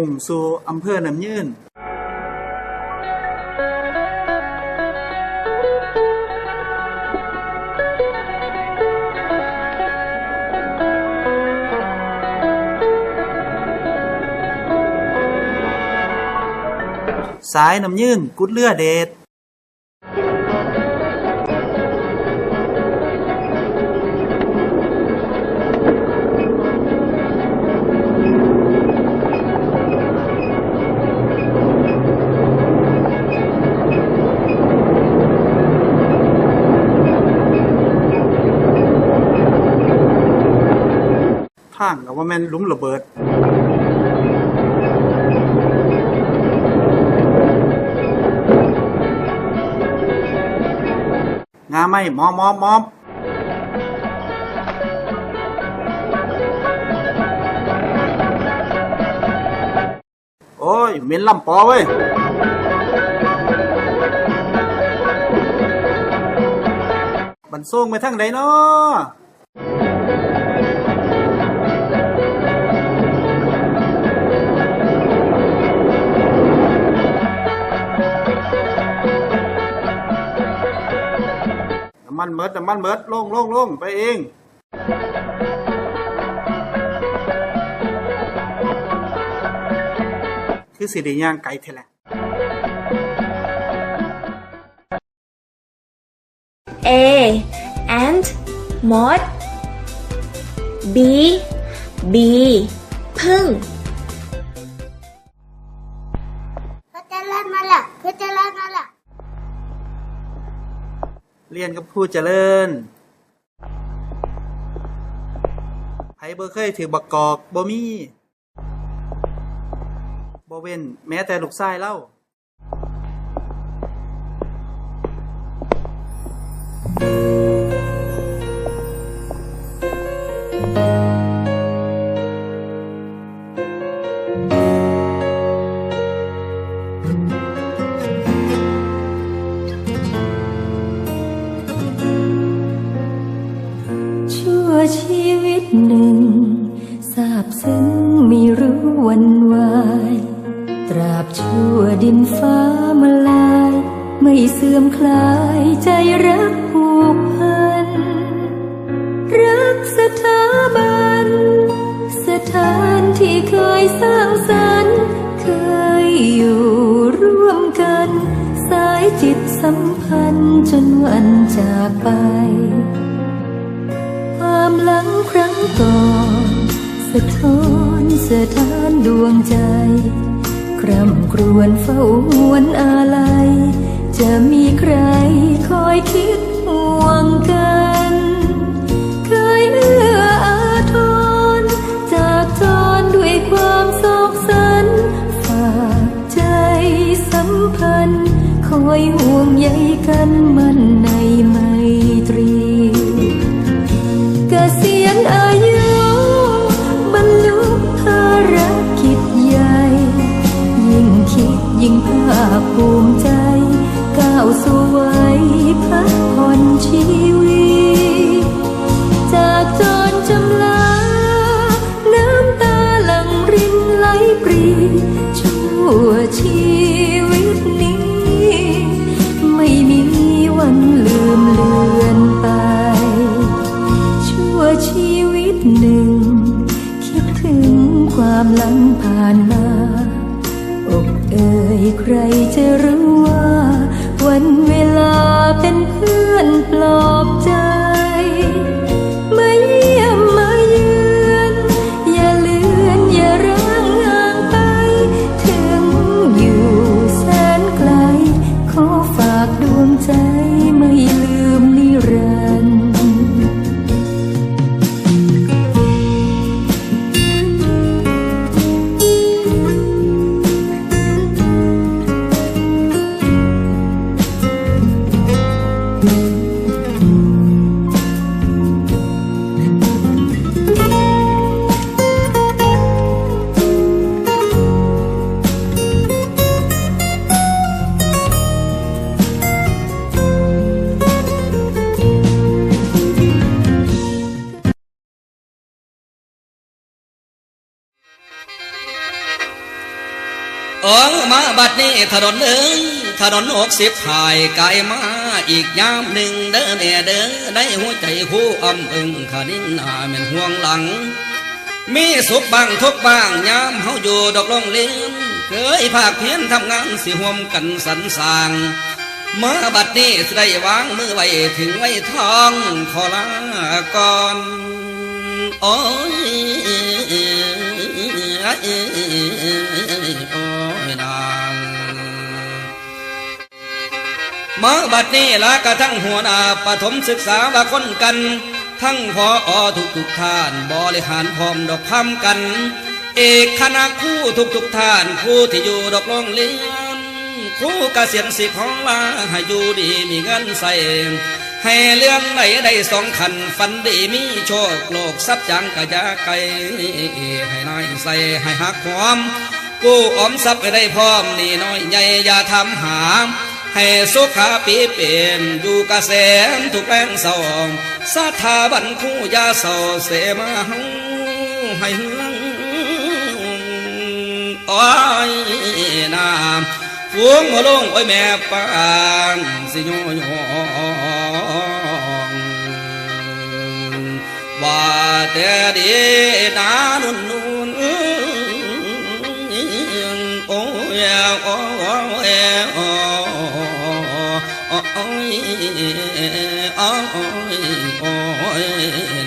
ุ่มสู่อำเภอน้ำยืนสายน้ำยืนกุดเลือเดชางกับว่าแม่นลุมระเบิด งาไม่มอมมอมมอมโอ้ยเหม็นลำปอเว้ยบันส่งไปทางใดเนาะ มันเมิดน้ำมันเมิดลงลงลงไปเองคือสิได้ย่างไก่เท่าแหละ A ant moth B B พึ่ง เรียนกับผู้เจริญไผบ่เคยถือบักกอกบ่มีบ่เว้นแม้แต่ลูกชายเล่า ชีวิตหนึ่งทราบซึ้งไม่รู้วันวาย ตราบชั่วดินฟ้ามาลาย ไม่เสื่อมคลายใจรักผูกพัน รักสถาบัน สถานที่เคยสร้างสรรค์เคยอยู่ร่วมกัน สายจิตสัมพันธ์จนวันจากไปามหลังครั้งก่อนสะท้อนสะท้านดวงใจ คร่ำครวญเฝ้าหวนอาลัย จะมีใครคอยคิดห่วงกัน ผ่ มาบัดนี้ถนนหนึ่งถนนหกสิบหายไกลมาอีกยามหนึ่งเด้อแน่เด้อในหัวใจคู่อำอึงขานินหนาเป็นห่วงหลัง มีสุขบ้างทุกบ้างยามเฮาอยู่ดอกลงเลี้ยงเคยภาคเพียนทำงานสิห่วมกันสรรสางมาบัดนี้ได้วางมือไว้ถึงไว้ทองขอลาก่อนโอ้ย มาบัดนี้ละกระทั่งหัวหน้าปฐมศึกษาว่าคนกัน ทั้งพออทุกทุกท่านบริหารพร้อมดอกพำกัน เอกคณะคู่ทุกทุกท่านคู่ที่อยู่ดอกลงเลี้ยนครู่เกษียณสิของลาให้อยู่ดีมีเงินใส่ให้เรื่องไหนได้สองขันฝันดีมีโชคโลกทรัพย์จังกะยาไกลให้นายใส่ให้หักหอมกู้ออมทรัพย์ไปได้พร้อมนี่น้อยใหญ่อย่าทำหาม ให้สุขาปีเป็นอยู่กระแสนทุกแรงเศร้าสถาบันคู่ยาเศร้าเสมาเฮาให้เฮืองโอ้ยน้ำฟูงมาลงโอ้ยแม่ปางสิโยโยงว่าแต่ดีนานุนนุนโอ้ยโอ้ยโอ้ ยโอ้ยโอ้ย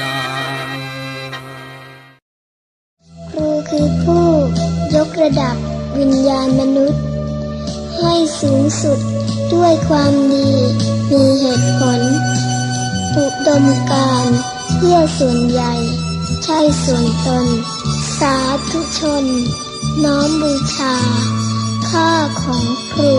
นาครูคือผู้ยกระดับวิญญาณมนุษย์ ให้สูงสุดด้วยความดีมีเหตุผลอุดมการเพื่อส่วนใหญ่ ใช่ส่วนตน สาธุชน น้อมบูชา ค่าของครู